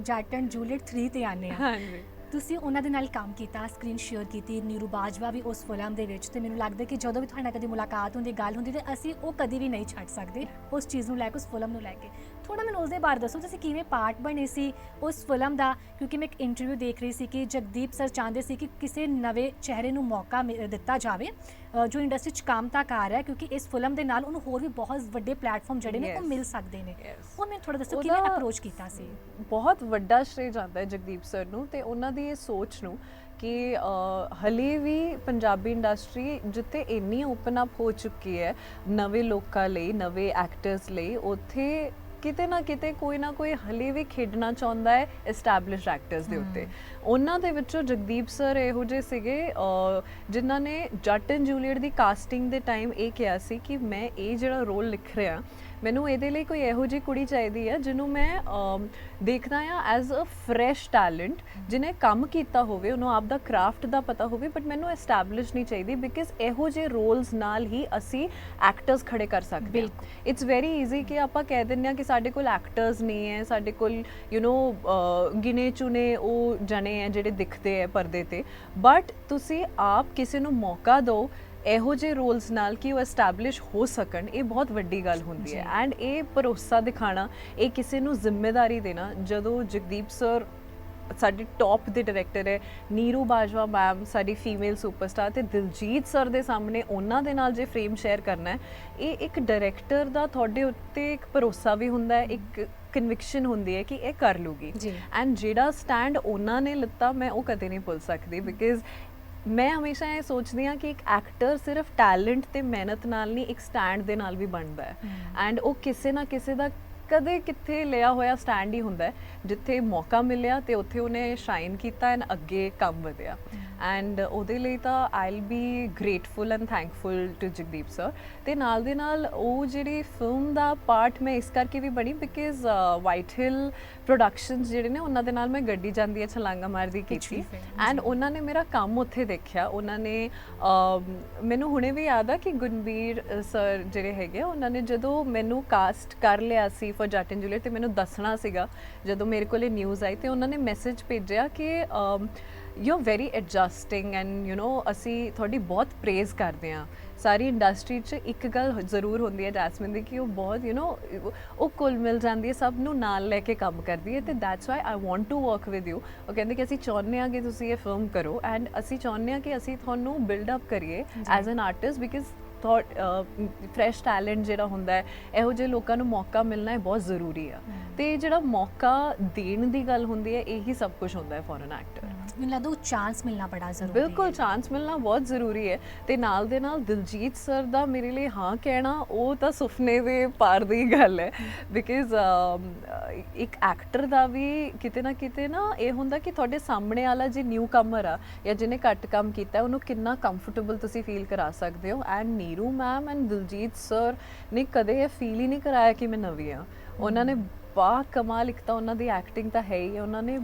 ਹੁਣ ਜੱਟ and Juliet 3 ਤੇ ਆਨੇ ਆ ਹਾਂਜੀ। ਤੁਸੀਂ ਉਹਨਾਂ ਦੇ ਨਾਲ ਕੰਮ ਕੀਤਾ ਸਕਰੀਨ ਸ਼ੇਅਰ ਕੀਤੀ ਨੀਰੂ ਬਾਜਵਾ ਵੀ ਉਸ ਫਿਲਮ ਦੇ ਵਿੱਚ ਤੇ ਮੈਨੂੰ ਲੱਗਦਾ ਕਿ ਜਦੋਂ ਵੀ ਤੁਹਾਡੇ ਕਦੀ ਮੁਲਾਕਾਤ ਹੁੰਦੀ ਗੱਲ ਹੁੰਦੀ ਤੇ ਅਸੀਂ ਉਹ ਕਦੀ ਵੀ ਨਹੀਂ ਛੱਡ ਸਕਦੇ ਉਸ ਚੀਜ਼ ਨੂੰ ਲੈ ਕੇ ਉਸ ਫਿਲਮ ਨੂੰ ਲੈ ਕੇ। ਥੋੜਾ ਮੈਨੂੰ ਉਸ ਦੇ ਬਾਰੇ ਦੱਸੋ ਤੁਸੀਂ ਕਿਵੇਂ ਪਾਰਟ ਬਣੇ ਸੀ ਉਸ ਫਿਲਮ ਦਾ ਕਿਉਂਕਿ ਮੈਂ ਇੱਕ ਇੰਟਰਵਿਊ ਦੇਖ ਰਹੀ ਸੀ ਕਿ ਜਗਦੀਪ ਸਰ ਚਾਹੁੰਦੇ ਸੀ ਕਿ ਕਿਸੇ ਨਵੇਂ ਚਿਹਰੇ ਨੂੰ ਮੌਕਾ ਦਿੱਤਾ ਜਾਵੇ ਜੋ ਇੰਡਸਟਰੀ 'ਚ ਕੰਮ ਤਾਂ ਕਰ ਰਿਹਾ ਹੈ, ਕਿਉਂਕਿ ਇਸ ਫਿਲਮ ਦੇ ਨਾਲ ਉਹਨੂੰ ਹੋਰ ਵੀ ਬਹੁਤ ਵੱਡੇ ਪਲੇਟਫਾਰਮ ਜਿਹੜੇ ਨੇ ਉਹ. ਮਿਲ ਸਕਦੇ ਨੇ. ਉਹ ਮੈਨੂੰ ਥੋੜਾ ਦੱਸੋ ਕਿਵੇਂ ਅਪਰੋਚ ਕੀਤਾ ਸੀ ਬਹੁਤ ਵੱਡਾ ਸ਼੍ਰੇ ਜਾਂਦਾ ਹੈ ਜਗਦੀਪ ਸਰ ਨੂੰ ਤੇ ਉਹਨਾਂ ਦੀ ਇਹ ਸੋਚ ਨੂੰ ਕਿ ਹਲੇ ਵੀ ਪੰਜਾਬੀ ਇੰਡਸਟਰੀ ਜਿੱਥੇ ਇੰਨੀ ਓਪਨ ਅਪ ਹੋ ਚੁੱਕੀ ਹੈ ਨਵੇਂ ਲੋਕਾਂ ਲਈ ਨਵੇਂ ਐਕਟਰਸ ਲਈ ਉੱਥੇ ਕਿਤੇ ਨਾ ਕਿਤੇ ਕੋਈ ਨਾ ਕੋਈ ਹਲੇ ਵੀ ਖੇਡਣਾ ਚਾਹੁੰਦਾ ਹੈ ਐਸਟੈਬਲਿਸ਼ਡ ਐਕਟਰਸ ਦੇ ਉੱਤੇ। ਉਹਨਾਂ ਦੇ ਵਿੱਚੋਂ ਜਗਦੀਪ ਸਰ ਇਹੋ ਜਿਹੇ ਸੀਗੇ ਜਿਨ੍ਹਾਂ ਨੇ ਜੱਟ ਐਂਡ ਜੂਲੀਅਟ ਦੀ ਕਾਸਟਿੰਗ ਦੇ ਟਾਈਮ ਇਹ ਕਿਹਾ ਸੀ ਕਿ ਮੈਂ ਇਹ ਜਿਹੜਾ ਰੋਲ ਲਿਖ ਰਿਹਾ ਮੈਨੂੰ ਇਹਦੇ ਲਈ ਕੋਈ ਇਹੋ ਜਿਹੀ ਕੁੜੀ ਚਾਹੀਦੀ ਹੈ ਜਿਹਨੂੰ ਮੈਂ ਦੇਖਦਾ ਆ ਐਜ਼ ਅ ਫਰੈਸ਼ ਟੈਲੈਂਟ ਜਿਹਨੇ ਕੰਮ ਕੀਤਾ ਹੋਵੇ ਉਹਨੂੰ ਆਪ ਦਾ ਕਰਾਫਟ ਦਾ ਪਤਾ ਹੋਵੇ ਬਟ ਮੈਨੂੰ ਐਸਟੈਬਲਿਸ਼ ਨਹੀਂ ਚਾਹੀਦੀ ਬਿਕਾਜ਼ ਇਹੋ ਜਿਹੇ ਰੋਲਸ ਨਾਲ ਹੀ ਅਸੀਂ ਐਕਟਰਸ ਖੜੇ ਕਰ ਸਕਦੇ ਹਾਂ। ਇਟਸ ਵੈਰੀ ਈਜ਼ੀ ਕਿ ਆਪਾਂ ਕਹਿ ਦਿੰਦੇ ਆ ਕਿ ਸਾਡੇ ਕੋਲ ਐਕਟਰਸ ਨਹੀਂ ਹੈ ਸਾਡੇ ਕੋਲ ਯੂ نو ਗਿਨੇ ਚੁਨੇ ਉਹ ਜਣੇ ਹੈ ਜਿਹੜੇ ਦਿਖਦੇ ਹੈ ਪਰਦੇ ਤੇ ਬਟ ਤੁਸੀਂ ਆਪ ਕਿਸੇ ਨੂੰ ਮੌਕਾ ਦਿਓ ਇਹੋ ਜਿਹੇ ਰੋਲਸ ਨਾਲ ਕਿ ਉਹ ਐਸਟੈਬਲਿਸ਼ ਹੋ ਸਕਣ ਇਹ ਬਹੁਤ ਵੱਡੀ ਗੱਲ ਹੁੰਦੀ ਹੈ। ਐਂਡ ਇਹ ਭਰੋਸਾ ਦਿਖਾਣਾ ਇਹ ਕਿਸੇ ਨੂੰ ਜ਼ਿੰਮੇਵਾਰੀ ਦੇਣਾ ਜਦੋਂ ਜਗਦੀਪ ਸਰ ਸਾਡੀ ਟੌਪ ਦੇ ਡਾਇਰੈਕਟਰ ਹੈ ਨੀਰੂ ਬਾਜਵਾ ਮੈਮ ਸਾਡੀ ਫੀਮੇਲ ਸੁਪਰਸਟਾਰ ਤੇ ਦਿਲਜੀਤ ਸਰ ਦੇ ਸਾਹਮਣੇ ਉਹਨਾਂ ਦੇ ਨਾਲ ਜੇ ਫਰੇਮ ਸ਼ੇਅਰ ਕਰਨਾ ਹੈ ਇਹ ਇੱਕ ਡਾਇਰੈਕਟਰ ਦਾ ਤੁਹਾਡੇ ਉੱਤੇ ਇੱਕ ਭਰੋਸਾ ਵੀ ਹੁੰਦਾ ਹੈ ਇੱਕ ਕਨਵਿਕਸ਼ਨ ਹੁੰਦੀ ਹੈ ਕਿ ਇਹ ਕਰ ਲੂਗੀ। ਐਂਡ ਜਿਹੜਾ ਸਟੈਂਡ ਉਹਨਾਂ ਨੇ ਲਿੱਤਾ ਮੈਂ ਉਹ ਕਦੇ ਨਹੀਂ ਭੁੱਲ ਸਕਦੀ ਬਿਕਾਜ਼ ਮੈਂ ਹਮੇਸ਼ਾ ਇਹ ਸੋਚਦੀ ਹਾਂ ਕਿ ਇੱਕ ਐਕਟਰ ਸਿਰਫ ਟੈਲੈਂਟ ਤੇ ਮਿਹਨਤ ਨਾਲ ਨਹੀਂ ਇੱਕ ਸਟੈਂਡ ਦੇ ਨਾਲ ਵੀ ਬਣਦਾ ਹੈ। ਐਂਡ ਉਹ ਕਿਸੇ ਨਾ ਕਿਸੇ ਦਾ ਕਦੇ ਕਿੱਥੇ ਲਿਆ ਹੋਇਆ ਸਟੈਂਡ ਹੀ ਹੁੰਦਾ ਜਿੱਥੇ ਮੌਕਾ ਮਿਲਿਆ ਤੇ ਉੱਥੇ ਉਹਨੇ ਸ਼ਾਈਨ ਕੀਤਾ ਐਂਡ ਅੱਗੇ ਕੰਮ ਵਧਿਆ। ਐਂਡ ਉਹਦੇ ਲਈ ਤਾਂ I'll be grateful and thankful to Jagdeep sir ਤੇ ਨਾਲ ਦੇ ਨਾਲ ਉਹ ਜਿਹੜੀ ਫਿਲਮ ਦਾ ਪਾਰਟ ਮੈਂ ਇਸ ਕਰਕੇ ਵੀ ਬਣੀ ਬਿਕਾਜ਼ ਵਾਈਟ ਹਿਲ ਪ੍ਰੋਡਕਸ਼ਨਸ ਜਿਹੜੇ ਨੇ ਉਹਨਾਂ ਦੇ ਨਾਲ ਮੈਂ ਗੱਡੀ ਜਾਂਦੀ ਹੈ ਛਲਾਂਗਾ ਮਾਰਦੀ ਕੀਤੀ। ਐਂਡ ਉਹਨਾਂ ਨੇ ਮੇਰਾ ਕੰਮ ਉੱਥੇ ਦੇਖਿਆ। ਉਹਨਾਂ ਨੇ ਮੈਨੂੰ ਹੁਣੇ ਵੀ ਯਾਦ ਆ ਕਿ ਗੁਨਵੀਰ ਸਰ ਜਿਹੜੇ ਹੈਗੇ ਉਹਨਾਂ ਨੇ ਜਦੋਂ ਮੈਨੂੰ ਕਾਸਟ ਕਰ ਲਿਆ ਸੀ ਫॉर ਜੱਟ ਐਂਡ ਜੂਲੀਅਟ ਤੇ ਮੈਨੂੰ ਦੱਸਣਾ ਸੀਗਾ ਜਦੋਂ ਮੇਰੇ ਕੋਲੇ ਨਿਊਜ਼ ਆਈ ਤੇ ਉਹਨਾਂ ਨੇ ਮੈਸੇਜ ਭੇਜਿਆ ਕਿ you are very adjusting and you know ਅਸੀਂ ਤੁਹਾਡੀ ਬਹੁਤ ਪ੍ਰੇਜ਼ ਕਰਦੇ ਆ ਸਾਰੀ ਇੰਡਸਟਰੀ 'ਚ ਇੱਕ ਗੱਲ ਜ਼ਰੂਰ ਹੁੰਦੀ ਹੈ ਜੈਸਮਿਨ ਦੀ ਕਿ ਉਹ ਬਹੁਤ ਯੂ نو ਉਹ ਕੁਲ ਮਿਲ ਜਾਂਦੀ ਹੈ ਸਭ ਨੂੰ ਨਾਲ ਲੈ ਕੇ ਕੰਮ ਕਰਦੀ ਹੈ ਤੇ that's why I want to work with you ਉਹ ਕਹਿੰਦੇ ਕਿ ਅਸੀਂ ਚਾਹੁੰਦੇ ਆ ਕਿ ਤੁਸੀਂ ਇਹ ਫਿਲਮ ਕਰੋ ਐਂਡ ਅਸੀਂ ਚਾਹੁੰਦੇ ਆ ਕਿ ਅਸੀਂ ਤੁਹਾਨੂੰ ਬਿਲਡ ਅਪ ਕਰੀਏ as an artist because fresh talent ਜਿਹੜਾ ਹੁੰਦਾ ਹੈ ਇਹੋ ਜਿਹੇ ਲੋਕਾਂ ਨੂੰ ਮੌਕਾ ਮਿਲਣਾ ਹੈ ਬਹੁਤ ਜ਼ਰੂਰੀ ਆ। ਤੇ ਜਿਹੜਾ ਮੌਕਾ ਦੇਣ ਦੀ ਗੱਲ ਹੁੰਦੀ ਹੈ ਇਹੀ ਸਭ ਕੁਝ ਹੁੰਦਾ ਹੈ ਫॉर ਐਨ ਐਕਟਰ ਮੈਨੂੰ ਲੱਗਦਾ ਉਹ ਚਾਂਸ ਮਿਲਣਾ ਬੜਾ ਜ਼ਰੂਰੀ ਹੈ। ਬਿਲਕੁਲ ਚਾਂਸ ਮਿਲਣਾ ਬਹੁਤ ਜ਼ਰੂਰੀ ਹੈ। ਤੇ ਨਾਲ ਦੇ ਨਾਲ ਦਿਲਜੀਤ ਸਰ ਦਾ ਮੇਰੇ ਲਈ ਹਾਂ ਕਹਿਣਾ ਉਹ ਤਾਂ ਸੁਪਨੇ ਦੇ ਪਾਰ ਦੀ ਗੱਲ ਹੈ। ਬਿਕਾਜ਼ ਇੱਕ ਐਕਟਰ ਦਾ ਵੀ ਕਿਤੇ ਨਾ ਕਿਤੇ ਨਾ ਇਹ ਹੁੰਦਾ ਕਿ ਤੁਹਾਡੇ ਸਾਹਮਣੇ ਵਾਲਾ ਜੇ ਨਿਊ ਕਮਰ ਆ ਜਾਂ ਜਿਹਨੇ ਘੱਟ ਕੰਮ ਕੀਤਾ ਉਹਨੂੰ ਕਿੰਨਾ ਕੰਫਰਟੇਬਲ ਤੁਸੀਂ ਫੀਲ ਕਰਾ ਸਕਦੇ ਹੋ। And Neeru ma'am and Diljit sir ਨੇ ਕਦੇ ਇਹ ਫੀਲ ਹੀ ਨਹੀਂ ਕਰਾਇਆ ਕਿ ਮੈਂ ਨਵੀਂ ਆ। ਉਹਨਾਂ ਨੇ ਬਾ ਕਮਾਲ ਇੱਕ ਤਾਂ ਉਹਨਾਂ ਦੀ ਐਕਟਿੰਗ ਤਾਂ ਹੈ ਹੀ ਹੈ, ਉਹਨਾਂ ਨੇ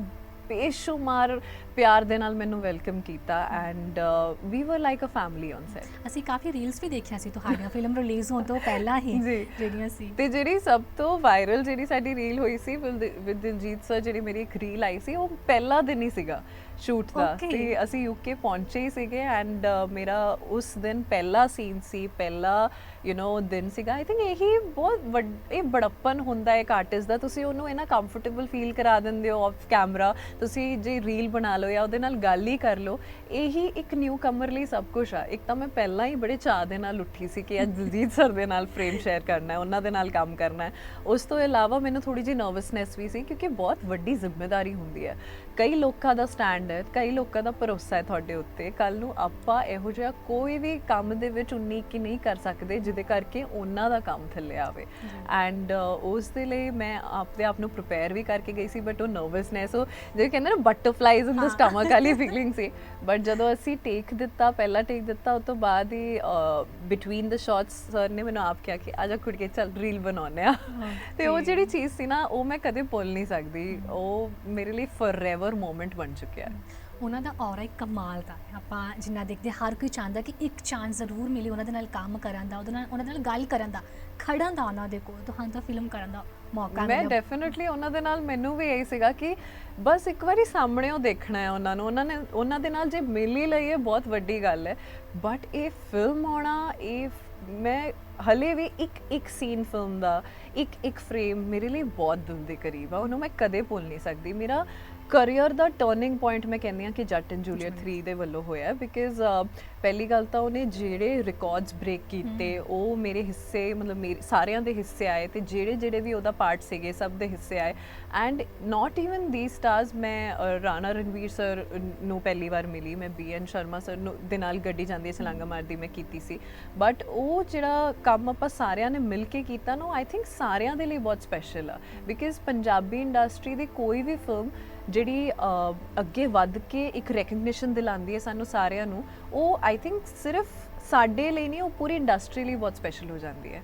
ਬੇਸ਼ੁਮਾਰ ਪਿਆਰ ਦੇ ਨਾਲ ਮੈਨੂੰ ਵੈਲਕਮ ਕੀਤਾ and we were like a family on set ਅਸੀਂ ਕਾਫੀ ਰੀਲਸ ਵੀ ਦੇਖਿਆ ਸੀ ਤੁਹਾਡੀਆਂ ਫਿਲਮ ਰਿਲੀਜ਼ ਹੋਣ ਤੋਂ ਪਹਿਲਾਂ ਹੀ। ਜਿਹੜੀਆਂ ਸੀ। ਤੇ ਜਿਹੜੀ ਸਭ ਤੋਂ ਵਾਇਰਲ ਜਿਹੜੀ ਸਾਡੀ ਰੀਲ ਹੋਈ ਸੀ ਵਿਦ ਦਿਲਜੀਤ ਸਰ ਜਿਹੜੀ ਮੇਰੀ ਇੱਕ ਰੀਲ ਆਈ ਸੀ ਉਹ ਪਹਿਲਾ ਦਿਨ ਹੀ ਸੀਗਾ। ਸ਼ੂਟ ਦਾ। Okay. ਤੇ ਅਸੀਂ ਯੂਕੇ ਪਹੁੰਚੇ ਹੀ ਸੀਗੇ ਐਂਡ ਮੇਰਾ ਉਸ ਦਿਨ ਪਹਿਲਾ ਸੀਨ ਸੀ ਪਹਿਲਾ ਯੂ نو ਦਿਨ ਸੀਗਾ। ਆਈ ਥਿੰਕ ਇਹੀ ਬਹੁਤ ਵੱਡ- ਇਹ ਬੜਪਨ ਹੁੰਦਾ ਹੈ ਇੱਕ ਆਰਟਿਸਟ ਦਾ। ਤੁਸੀਂ ਉਹਨੂੰ ਇਹਨਾਂ ਕੰਫਰਟੇਬਲ ਫੀਲ ਕਰਾ ਦਿੰਦੇ ਹੋ ਆਫ ਕੈਮਰਾ ਤੁਸੀਂ ਜੇ ਰੀਲ ਬਣਾ ਲਓ ਜਾਂ ਉਹਦੇ ਨਾਲ ਗੱਲ ਹੀ ਕਰ ਲਓ ਇਹੀ ਇੱਕ ਨਿਊ ਕਮਰ ਲਈ ਸਭ ਕੁਝ ਆ। ਇੱਕ ਤਾਂ ਮੈਂ ਪਹਿਲਾਂ ਹੀ ਬੜੇ ਚਾਹ ਦੇ ਨਾਲ ਉੱਠੀ ਸੀ ਕਿ ਅੱਜ ਦਿਲਜੀਤ ਸਰ ਦੇ ਨਾਲ ਫਰੇਮ ਸ਼ੇਅਰ ਕਰਨਾ ਹੈ ਉਹਨਾਂ ਦੇ ਨਾਲ ਕੰਮ ਕਰਨਾ ਹੈ। ਉਸ ਤੋਂ ਇਲਾਵਾ ਮੈਨੂੰ ਥੋੜੀ ਜਿਹੀ ਨਰਵਸਨੈਸ ਵੀ ਸੀ ਕਿਉਂਕਿ ਬਹੁਤ ਵੱਡੀ ਜ਼ਿੰਮੇਵਾਰੀ ਹੁੰਦੀ ਹੈ। ਕਈ ਲੋਕਾਂ ਦਾ ਸਟੈਂਡ ਹੈ। ਕਈ ਲੋਕਾਂ ਦਾ ਭਰੋਸਾ ਹੈ ਤੁਹਾਡੇ ਉੱਤੇ। ਕੱਲ ਨੂੰ ਆਪਾਂ ਇਹੋ ਜਿਹਾ ਕੋਈ ਵੀ ਕੰਮ ਦੇ ਵਿੱਚ ਉਨੀ ਕੀ ਨਹੀਂ ਕਰ ਸਕਦੇ ਜਿਹਦੇ ਕਰਕੇ ਉਹਨਾਂ ਦਾ ਕੰਮ ਥੱਲੇ ਆਵੇ। ਐਂਡ ਉਸ ਦੇ ਲਈ ਮੈਂ ਆਪਦੇ ਆਪ ਨੂੰ ਪ੍ਰਿਪੇਅਰ ਵੀ ਕਰਕੇ ਗਈ ਸੀ ਬਟ ਉਹ ਨਰਵਸਨੈਸ ਉਹ ਜਿਹੜੇ ਕਹਿੰਦੇ ਨਾ ਬਟਰਫਲਾਈਜ਼ ਇਨ ਦ ਸਟਮਕ ਵਾਲੀ ਫੀਲਿੰਗ ਸੀ। ਬਟ ਜਦੋਂ ਅਸੀਂ ਟੇਕ ਦਿੱਤਾ ਪਹਿਲਾ ਟੇਕ ਦਿੱਤਾ ਉਸ ਤੋਂ ਬਾਅਦ ਹੀ ਬਿਟਵੀਨ ਦ ਸ਼ਾਟਸ ਸਰ ਨੇ ਮੈਨੂੰ ਆਪ ਕਿਹਾ ਕਿ ਆਜਾ ਕੁੜਕੇ ਚੱਲ ਰੀਲ ਬਣਾਉਨੇ ਆ ਤੇ ਉਹ ਜਿਹੜੀ ਚੀਜ਼ ਸੀ ਨਾ ਉਹ ਮੈਂ ਕਦੇ ਭੁੱਲ ਨਹੀਂ ਸਕਦੀ। ਉਹ ਮੇਰੇ ਲਈ ਫੋਰਐਵਰ ਮੂਮੈਂਟ ਬਣ ਚੁੱਕਿਆ। ਉਹਨਾਂ ਦਾ ਔਰਾ ਇੱਕ ਕਮਾਲ ਦਾ ਹੈ। ਆਪਾਂ ਜਿੰਨਾ ਦੇਖਦੇ ਹਰ ਕੋਈ ਚਾਹੁੰਦਾ ਕਿ ਇੱਕ ਚਾਂਸ ਜ਼ਰੂਰ ਮਿਲੇ ਉਹਨਾਂ ਦੇ ਨਾਲ ਕੰਮ ਕਰਨ ਦਾ ਉਹਦੇ ਨਾਲ ਉਹਨਾਂ ਦੇ ਨਾਲ ਗੱਲ ਕਰਨ ਦਾ ਖੜਨ ਦਾ ਉਹਨਾਂ ਦੇ ਕੋਲ ਤੁਹਾਨੂੰ ਤਾਂ ਫਿਲਮ ਕਰਨ ਦਾ ਮੌਕਾ ਮੈਂ ਡੈਫੀਨਿਟਲੀ ਉਹਨਾਂ ਦੇ ਨਾਲ ਮੈਨੂੰ ਵੀ ਇਹੀ ਸੀਗਾ ਕਿ ਬਸ ਇੱਕ ਵਾਰੀ ਸਾਹਮਣੇ ਉਹ ਦੇਖਣਾ ਹੈ ਉਹਨਾਂ ਨੂੰ ਉਹਨਾਂ ਨੇ ਉਹਨਾਂ ਦੇ ਨਾਲ ਜੇ ਮਿਲ ਹੀ ਲਈ ਹੈ ਬਹੁਤ ਵੱਡੀ ਗੱਲ ਹੈ। ਬਟ ਇਹ ਫਿਲਮ ਆਉਣਾ ਇਹ ਮੈਂ ਹਲੇ ਵੀ ਇੱਕ ਇੱਕ ਸੀਨ ਫਿਲਮ ਦਾ ਇੱਕ ਇੱਕ ਫਰੇਮ ਮੇਰੇ ਲਈ ਬਹੁਤ ਦਿਲ ਦੇ ਕਰੀਬ ਆ ਉਹਨੂੰ ਮੈਂ ਕਦੇ ਭੁੱਲ ਨਹੀਂ ਸਕਦੀ। ਮੇਰਾ ਕੈਰੀਅਰ ਦਾ ਟਰਨਿੰਗ ਪੁਆਇੰਟ ਮੈਂ ਕਹਿੰਦੀ ਆ ਕਿ ਜੱਟ ਐਂਡ ਜੂਲੀਅਟ। 3 ਦੇ ਵੱਲੋਂ ਹੋਇਆ ਬਿਕਾਜ਼ ਪਹਿਲੀ ਗੱਲ ਤਾਂ ਉਹਨੇ ਜਿਹੜੇ ਰਿਕਾਰਡਸ ਬ੍ਰੇਕ ਕੀਤੇ ਉਹ ਮੇਰੇ ਹਿੱਸੇ ਮਤਲਬ ਮੇਰੇ ਸਾਰਿਆਂ ਦੇ ਹਿੱਸੇ ਆਏ ਤੇ ਜਿਹੜੇ ਜਿਹੜੇ ਵੀ ਉਹਦਾ ਪਾਰਟ ਸੀਗੇ ਸਭ ਦੇ ਹਿੱਸੇ ਆਏ। And not even the stars ਮੈਂ ਰਾਣਾ ਰਣਵੀਰ ਸਰ ਨੂੰ ਪਹਿਲੀ ਵਾਰ ਮਿਲੀ ਮੈਂ ਬੀ ਐਨ ਸ਼ਰਮਾ ਸਰ ਨੂੰ ਦੇ ਨਾਲ ਗੱਡੀ ਜਾਂਦੀ ਛਲਾਂਗਾ ਮਾਰਦੀ ਮੈਂ ਕੀਤੀ ਸੀ। ਬਟ ਉਹ ਜਿਹੜਾ ਕੰਮ ਆਪਾਂ ਸਾਰਿਆਂ ਨੇ ਮਿਲ ਕੇ ਕੀਤਾ ਨਾ ਆਈ ਥਿੰਕ ਸਾਰਿਆਂ ਦੇ ਲਈ ਬਹੁਤ ਸਪੈਸ਼ਲ ਆ। ਬਿਕਾਜ਼ ਪੰਜਾਬੀ ਇੰਡਸਟਰੀ ਦੀ ਕੋਈ ਵੀ ਫਿਲਮ ਜਿਹੜੀ ਅੱਗੇ ਵੱਧ ਕੇ ਇੱਕ ਰੈਕਗਨੀਸ਼ਨ ਦਿਲਾਉਂਦੀ ਹੈ ਸਾਨੂੰ ਸਾਰਿਆਂ ਨੂੰ, ਉਹ ਆਈ ਥਿੰਕ ਸਿਰਫ ਸਾਡੇ ਲਈ ਨਹੀਂ, ਉਹ ਪੂਰੀ ਇੰਡਸਟਰੀ ਲਈ ਬਹੁਤ ਸਪੈਸ਼ਲ ਹੋ ਜਾਂਦੀ ਹੈ।